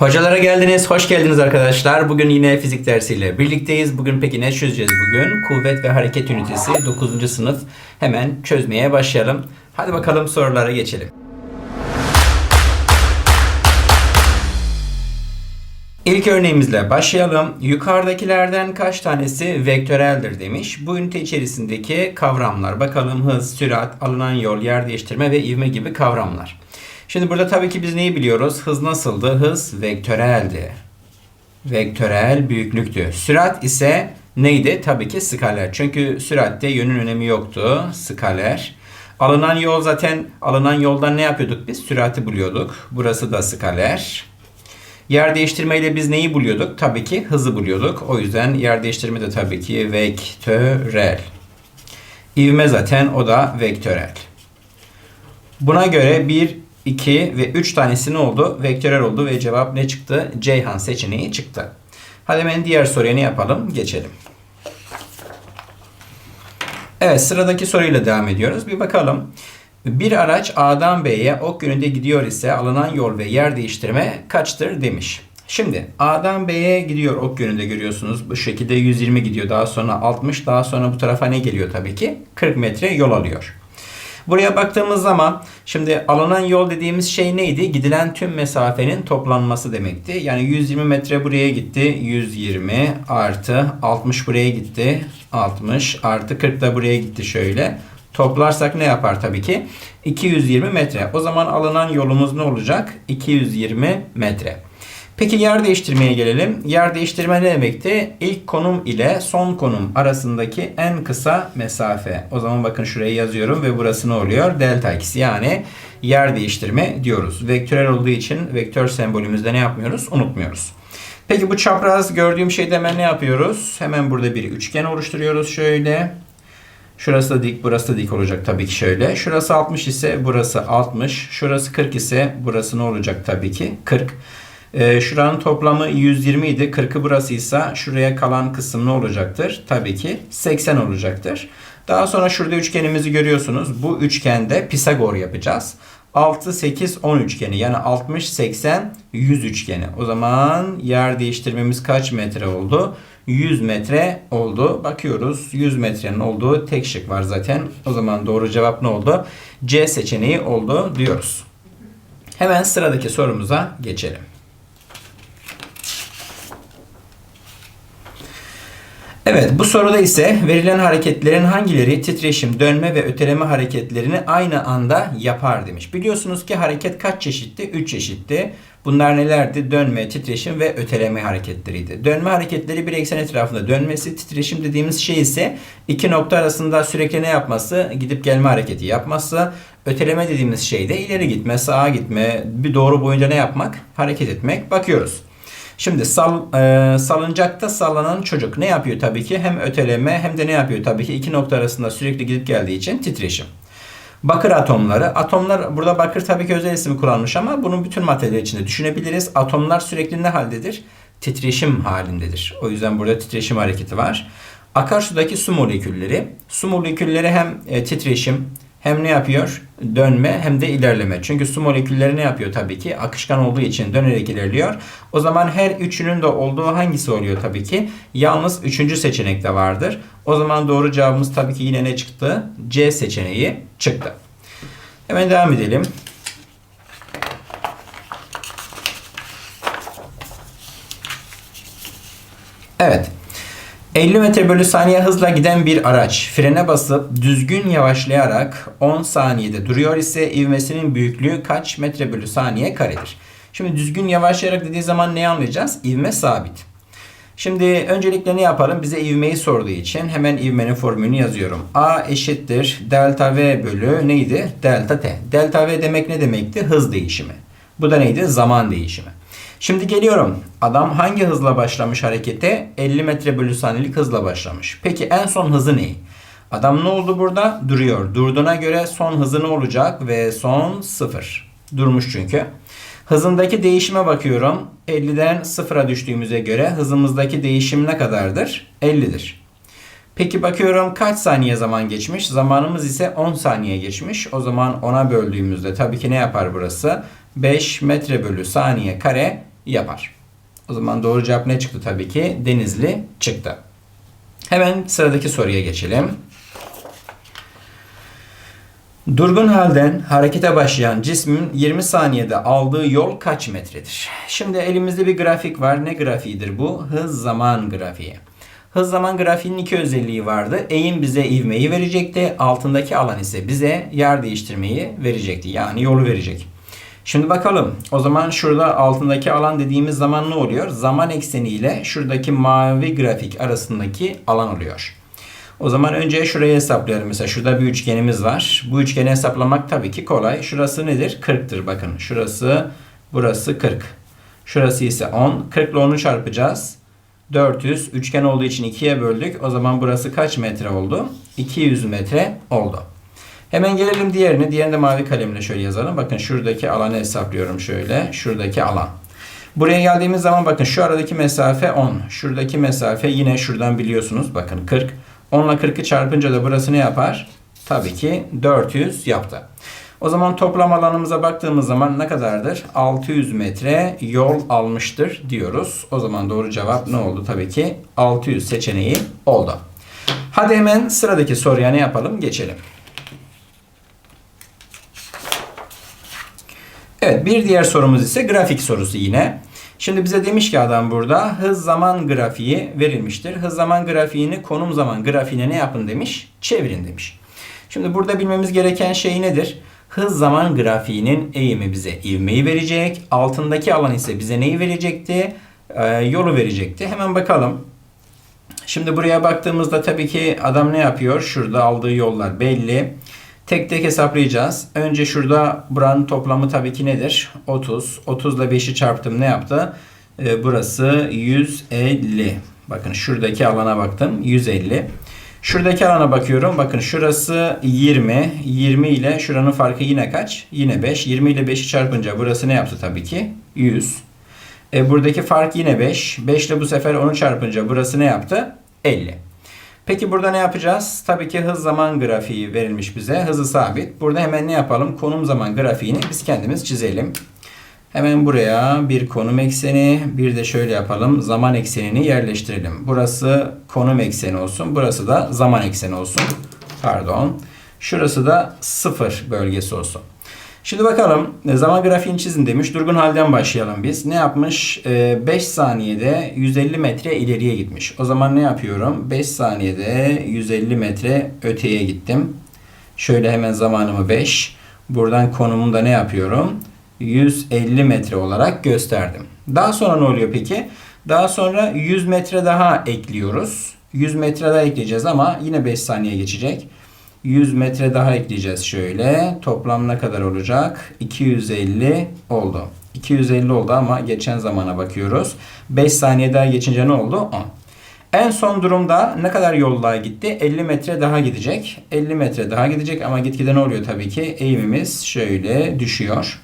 Hocalara geldiniz, hoş geldiniz arkadaşlar. Bugün yine fizik dersiyle birlikteyiz. Bugün peki ne çözeceğiz bugün? Kuvvet ve hareket ünitesi 9. sınıf. Hemen çözmeye başlayalım. Hadi bakalım sorulara geçelim. İlk örneğimizle başlayalım. Yukarıdakilerden kaç tanesi vektöreldir demiş. Bu ünite içerisindeki kavramlar. Bakalım hız, sürat, alınan yol, yer değiştirme ve ivme gibi kavramlar. Şimdi burada tabii ki biz neyi biliyoruz? Hız nasıldı? Hız vektöreldi. Vektörel büyüklüktü. Sürat ise neydi? Tabii ki skaler. Çünkü süratte yönün önemi yoktu. Skaler. Alınan yol zaten alınan yoldan ne yapıyorduk biz? Sürati buluyorduk. Burası da skaler. Yer değiştirmeyle biz neyi buluyorduk? Tabii ki hızı buluyorduk. O yüzden yer değiştirme de tabii ki vektörel. İvme zaten o da vektörel. Buna göre 1, 2 ve 3 tanesi ne oldu? Vektörel oldu ve cevap ne çıktı? Ceyhan seçeneği çıktı. Hadi hemen diğer soruya ne yapalım? Geçelim. Evet sıradaki soruyla devam ediyoruz. Bir bakalım. Bir araç A'dan B'ye ok yönünde gidiyor ise alınan yol ve yer değiştirme kaçtır demiş. Şimdi A'dan B'ye gidiyor ok yönünde görüyorsunuz. Bu şekilde 120 gidiyor. Daha sonra 60. Daha sonra bu tarafa ne geliyor tabii ki? 40 metre yol alıyor. Buraya baktığımız zaman şimdi alınan yol dediğimiz şey neydi? Gidilen tüm mesafenin toplanması demekti. Yani 120 metre buraya gitti. 120 artı 60 buraya gitti. 60 artı 40 da buraya gitti şöyle. Toplarsak ne yapar tabii ki? 220 metre. O zaman alınan yolumuz ne olacak? 220 metre. Peki yer değiştirmeye gelelim. Yer değiştirme ne demekti? İlk konum ile son konum arasındaki en kısa mesafe. O zaman bakın şuraya yazıyorum ve burası ne oluyor? Delta x yani yer değiştirme diyoruz. Vektörel olduğu için vektör sembolümüzde ne yapmıyoruz? Unutmuyoruz. Peki bu çapraz gördüğüm şeyde hemen ne yapıyoruz? Hemen burada bir üçgen oluşturuyoruz şöyle. Şurası da dik, burası da dik olacak tabii ki şöyle. Şurası 60 ise burası 60. Şurası 40 ise burası ne olacak tabii ki? 40. Ee, şuranın toplamı 120 idi. 40'ı burasıysa şuraya kalan kısım ne olacaktır? Tabii ki 80 olacaktır. Daha sonra şurada üçgenimizi görüyorsunuz. Bu üçgende Pisagor yapacağız. 6, 8, 10 üçgeni yani 60, 80, 100 üçgeni. O zaman yer değiştirmemiz kaç metre oldu? 100 metre oldu. Bakıyoruz 100 metrenin olduğu tek şık var zaten. O zaman doğru cevap ne oldu? C seçeneği oldu diyoruz. Hemen sıradaki sorumuza geçelim. Evet bu soruda ise verilen hareketlerin hangileri titreşim, dönme ve öteleme hareketlerini aynı anda yapar demiş. Biliyorsunuz ki hareket kaç çeşitti? 3 çeşitti. Bunlar nelerdi? Dönme, titreşim ve öteleme hareketleriydi. Dönme hareketleri bir eksen etrafında dönmesi, titreşim dediğimiz şey ise iki nokta arasında sürekli ne yapması? Gidip gelme hareketi yapması. Öteleme dediğimiz şey de ileri gitme, sağa gitme, bir doğru boyunca ne yapmak? Hareket etmek. Bakıyoruz. Şimdi sal, e, salıncakta sallanan çocuk ne yapıyor tabii ki? Hem öteleme hem de ne yapıyor tabii ki? iki nokta arasında sürekli gidip geldiği için titreşim. Bakır atomları. Atomlar burada bakır tabii ki özel ismi kullanmış ama bunu bütün maddeler içinde düşünebiliriz. Atomlar sürekli ne haldedir? Titreşim halindedir. O yüzden burada titreşim hareketi var. Akarsudaki su molekülleri. Su molekülleri hem e, titreşim hem ne yapıyor? Dönme hem de ilerleme. Çünkü su molekülleri ne yapıyor tabii ki? Akışkan olduğu için dönerek ilerliyor. O zaman her üçünün de olduğu hangisi oluyor tabii ki? Yalnız üçüncü seçenekte vardır. O zaman doğru cevabımız tabii ki yine ne çıktı? C seçeneği çıktı. Hemen devam edelim. Evet. 50 metre bölü saniye hızla giden bir araç frene basıp düzgün yavaşlayarak 10 saniyede duruyor ise ivmesinin büyüklüğü kaç metre bölü saniye karedir? Şimdi düzgün yavaşlayarak dediği zaman neyi anlayacağız? İvme sabit. Şimdi öncelikle ne yapalım? Bize ivmeyi sorduğu için hemen ivmenin formülünü yazıyorum. A eşittir delta V bölü neydi? Delta T. Delta V demek ne demekti? Hız değişimi. Bu da neydi? Zaman değişimi. Şimdi geliyorum. Adam hangi hızla başlamış harekete? 50 metre bölü saniyelik hızla başlamış. Peki en son hızı ne? Adam ne oldu burada? Duruyor. Durduğuna göre son hızı ne olacak? Ve son 0. Durmuş çünkü. Hızındaki değişime bakıyorum. 50'den 0'a düştüğümüze göre hızımızdaki değişim ne kadardır? 50'dir. Peki bakıyorum kaç saniye zaman geçmiş? Zamanımız ise 10 saniye geçmiş. O zaman 10'a böldüğümüzde tabii ki ne yapar burası? 5 metre bölü saniye kare yapar. O zaman doğru cevap ne çıktı tabii ki? Denizli çıktı. Hemen sıradaki soruya geçelim. Durgun halden harekete başlayan cismin 20 saniyede aldığı yol kaç metredir? Şimdi elimizde bir grafik var. Ne grafiğidir bu? Hız zaman grafiği. Hız zaman grafiğinin iki özelliği vardı. Eğim bize ivmeyi verecekti. Altındaki alan ise bize yer değiştirmeyi verecekti. Yani yolu verecek. Şimdi bakalım. O zaman şurada altındaki alan dediğimiz zaman ne oluyor? Zaman ekseni ile şuradaki mavi grafik arasındaki alan oluyor. O zaman önce şurayı hesaplayalım. Mesela şurada bir üçgenimiz var. Bu üçgeni hesaplamak tabii ki kolay. Şurası nedir? 40'tır bakın. Şurası, burası 40. Şurası ise 10. 40 ile 10'u çarpacağız. 400. Üçgen olduğu için 2'ye böldük. O zaman burası kaç metre oldu? 200 metre oldu. Hemen gelelim diğerine. Diğerini de mavi kalemle şöyle yazalım. Bakın şuradaki alanı hesaplıyorum şöyle. Şuradaki alan. Buraya geldiğimiz zaman bakın şu aradaki mesafe 10. Şuradaki mesafe yine şuradan biliyorsunuz. Bakın 40. 10 ile 40'ı çarpınca da burası ne yapar? Tabii ki 400 yaptı. O zaman toplam alanımıza baktığımız zaman ne kadardır? 600 metre yol almıştır diyoruz. O zaman doğru cevap ne oldu? Tabii ki 600 seçeneği oldu. Hadi hemen sıradaki soruya ne yapalım? Geçelim. Evet bir diğer sorumuz ise grafik sorusu yine. Şimdi bize demiş ki adam burada hız zaman grafiği verilmiştir. Hız zaman grafiğini konum zaman grafiğine ne yapın demiş? Çevirin demiş. Şimdi burada bilmemiz gereken şey nedir? Hız zaman grafiğinin eğimi bize ivmeyi verecek. Altındaki alan ise bize neyi verecekti? Ee, yolu verecekti. Hemen bakalım. Şimdi buraya baktığımızda tabii ki adam ne yapıyor? Şurada aldığı yollar belli. Tek tek hesaplayacağız. Önce şurada buranın toplamı tabii ki nedir? 30. 30 ile 5'i çarptım ne yaptı? Ee, burası 150. Bakın şuradaki alana baktım. 150. Şuradaki alana bakıyorum. Bakın şurası 20. 20 ile şuranın farkı yine kaç? Yine 5. 20 ile 5'i çarpınca burası ne yaptı tabii ki? 100. E, buradaki fark yine 5. 5 ile bu sefer onu çarpınca burası ne yaptı? 50. Peki burada ne yapacağız? Tabii ki hız zaman grafiği verilmiş bize. Hızı sabit. Burada hemen ne yapalım? Konum zaman grafiğini biz kendimiz çizelim. Hemen buraya bir konum ekseni, bir de şöyle yapalım. Zaman eksenini yerleştirelim. Burası konum ekseni olsun. Burası da zaman ekseni olsun. Pardon. Şurası da sıfır bölgesi olsun. Şimdi bakalım zaman grafiğini çizin demiş. Durgun halden başlayalım biz. Ne yapmış? 5 saniyede 150 metre ileriye gitmiş. O zaman ne yapıyorum? 5 saniyede 150 metre öteye gittim. Şöyle hemen zamanımı 5. Buradan konumumu da ne yapıyorum? 150 metre olarak gösterdim. Daha sonra ne oluyor peki? Daha sonra 100 metre daha ekliyoruz. 100 metre daha ekleyeceğiz ama yine 5 saniye geçecek. 100 metre daha ekleyeceğiz şöyle. Toplam ne kadar olacak? 250 oldu. 250 oldu ama geçen zamana bakıyoruz. 5 saniye daha geçince ne oldu? 10. En son durumda ne kadar yol daha gitti? 50 metre daha gidecek. 50 metre daha gidecek ama gitgide ne oluyor tabii ki? Eğimimiz şöyle düşüyor.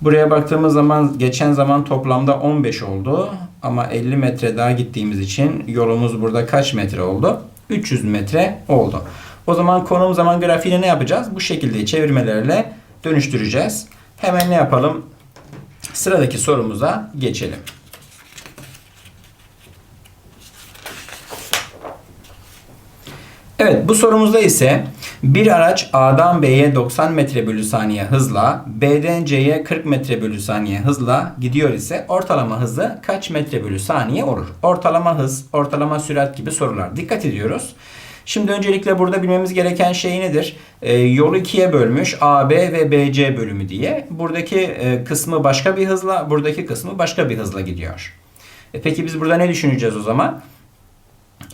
Buraya baktığımız zaman geçen zaman toplamda 15 oldu. Ama 50 metre daha gittiğimiz için yolumuz burada kaç metre oldu? 300 metre oldu. O zaman konum zaman grafiğini ne yapacağız? Bu şekilde çevirmelerle dönüştüreceğiz. Hemen ne yapalım? Sıradaki sorumuza geçelim. Evet bu sorumuzda ise bir araç A'dan B'ye 90 metre bölü saniye hızla B'den C'ye 40 metre bölü saniye hızla gidiyor ise ortalama hızı kaç metre bölü saniye olur? Ortalama hız, ortalama sürat gibi sorular. Dikkat ediyoruz. Şimdi öncelikle burada bilmemiz gereken şey nedir? E, yolu ikiye bölmüş AB ve BC bölümü diye. Buradaki e, kısmı başka bir hızla, buradaki kısmı başka bir hızla gidiyor. E, peki biz burada ne düşüneceğiz o zaman?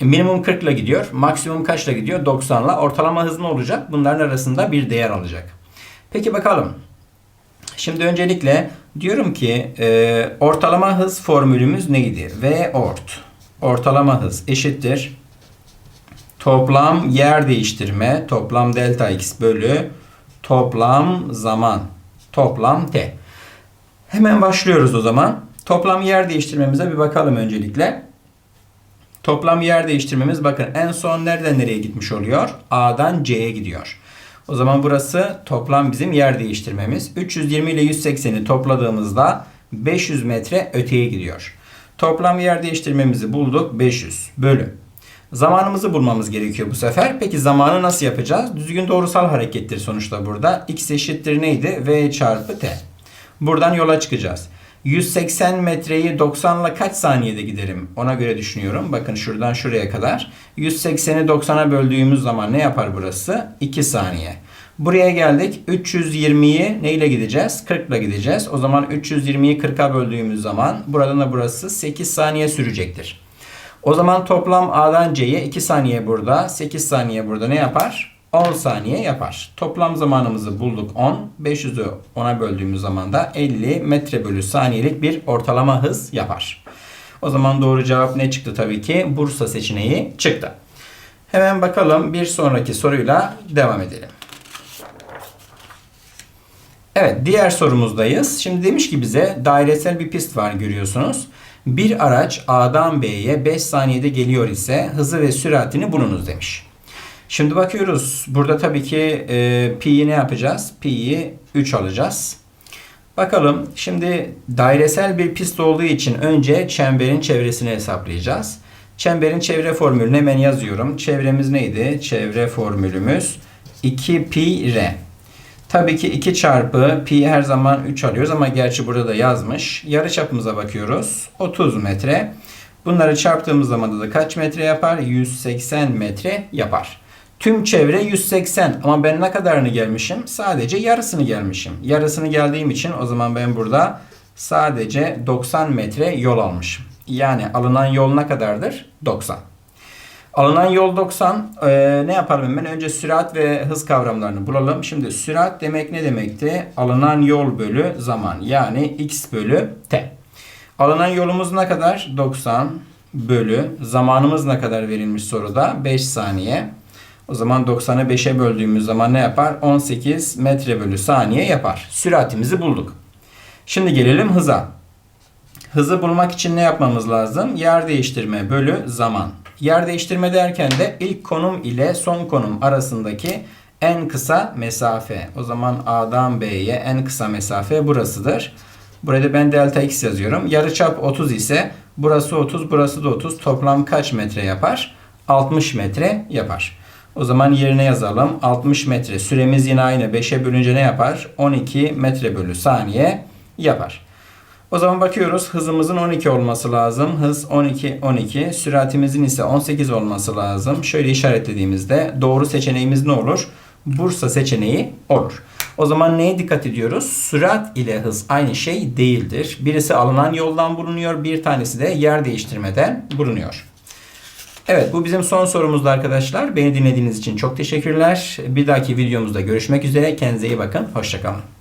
Minimum 40 ile gidiyor. Maksimum kaçla gidiyor? 90 ile. Ortalama hız ne olacak? Bunların arasında bir değer alacak. Peki bakalım. Şimdi öncelikle diyorum ki e, ortalama hız formülümüz neydi? V ort. Ortalama hız eşittir. Toplam yer değiştirme. Toplam delta x bölü toplam zaman. Toplam t. Hemen başlıyoruz o zaman. Toplam yer değiştirmemize bir bakalım öncelikle. Toplam yer değiştirmemiz bakın en son nereden nereye gitmiş oluyor? A'dan C'ye gidiyor. O zaman burası toplam bizim yer değiştirmemiz. 320 ile 180'i topladığımızda 500 metre öteye gidiyor. Toplam yer değiştirmemizi bulduk 500 bölü. Zamanımızı bulmamız gerekiyor bu sefer. Peki zamanı nasıl yapacağız? Düzgün doğrusal harekettir sonuçta burada. X eşittir neydi? V çarpı T. Buradan yola çıkacağız. 180 metreyi 90 ile kaç saniyede giderim? Ona göre düşünüyorum. Bakın şuradan şuraya kadar. 180'i 90'a böldüğümüz zaman ne yapar burası? 2 saniye. Buraya geldik. 320'yi neyle gideceğiz? 40 ile gideceğiz. O zaman 320'yi 40'a böldüğümüz zaman buradan da burası 8 saniye sürecektir. O zaman toplam A'dan C'ye 2 saniye burada, 8 saniye burada ne yapar? 10 saniye yapar. Toplam zamanımızı bulduk 10. 500'ü 10'a böldüğümüz zaman da 50 metre bölü saniyelik bir ortalama hız yapar. O zaman doğru cevap ne çıktı tabii ki? Bursa seçeneği çıktı. Hemen bakalım bir sonraki soruyla devam edelim. Evet diğer sorumuzdayız. Şimdi demiş ki bize dairesel bir pist var görüyorsunuz. Bir araç A'dan B'ye 5 saniyede geliyor ise hızı ve süratini bulunuz demiş. Şimdi bakıyoruz. Burada tabii ki e, pi'yi ne yapacağız? Pi'yi 3 alacağız. Bakalım şimdi dairesel bir pist olduğu için önce çemberin çevresini hesaplayacağız. Çemberin çevre formülünü hemen yazıyorum. Çevremiz neydi? Çevre formülümüz 2 pi r. Tabii ki 2 çarpı pi her zaman 3 alıyoruz ama gerçi burada da yazmış. Yarı çapımıza bakıyoruz. 30 metre. Bunları çarptığımız zaman da kaç metre yapar? 180 metre yapar. Tüm çevre 180 ama ben ne kadarını gelmişim? Sadece yarısını gelmişim. Yarısını geldiğim için o zaman ben burada sadece 90 metre yol almışım. Yani alınan yol ne kadardır? 90. Alınan yol 90. Ee, ne yapalım hemen? Önce sürat ve hız kavramlarını bulalım. Şimdi sürat demek ne demekti? Alınan yol bölü zaman. Yani x bölü t. Alınan yolumuz ne kadar? 90 bölü. Zamanımız ne kadar verilmiş soruda? 5 saniye. O zaman 90'ı 5'e böldüğümüz zaman ne yapar? 18 metre bölü saniye yapar. Süratimizi bulduk. Şimdi gelelim hıza. Hızı bulmak için ne yapmamız lazım? Yer değiştirme bölü zaman. Yer değiştirme derken de ilk konum ile son konum arasındaki en kısa mesafe. O zaman A'dan B'ye en kısa mesafe burasıdır. Burada ben delta x yazıyorum. Yarıçap 30 ise burası 30, burası da 30. Toplam kaç metre yapar? 60 metre yapar. O zaman yerine yazalım. 60 metre. Süremiz yine aynı. 5'e bölünce ne yapar? 12 metre bölü saniye yapar. O zaman bakıyoruz hızımızın 12 olması lazım. Hız 12 12. Süratimizin ise 18 olması lazım. Şöyle işaretlediğimizde doğru seçeneğimiz ne olur? Bursa seçeneği olur. O zaman neye dikkat ediyoruz? Sürat ile hız aynı şey değildir. Birisi alınan yoldan bulunuyor, bir tanesi de yer değiştirmeden bulunuyor. Evet bu bizim son sorumuzdu arkadaşlar. Beni dinlediğiniz için çok teşekkürler. Bir dahaki videomuzda görüşmek üzere. Kendinize iyi bakın. Hoşçakalın.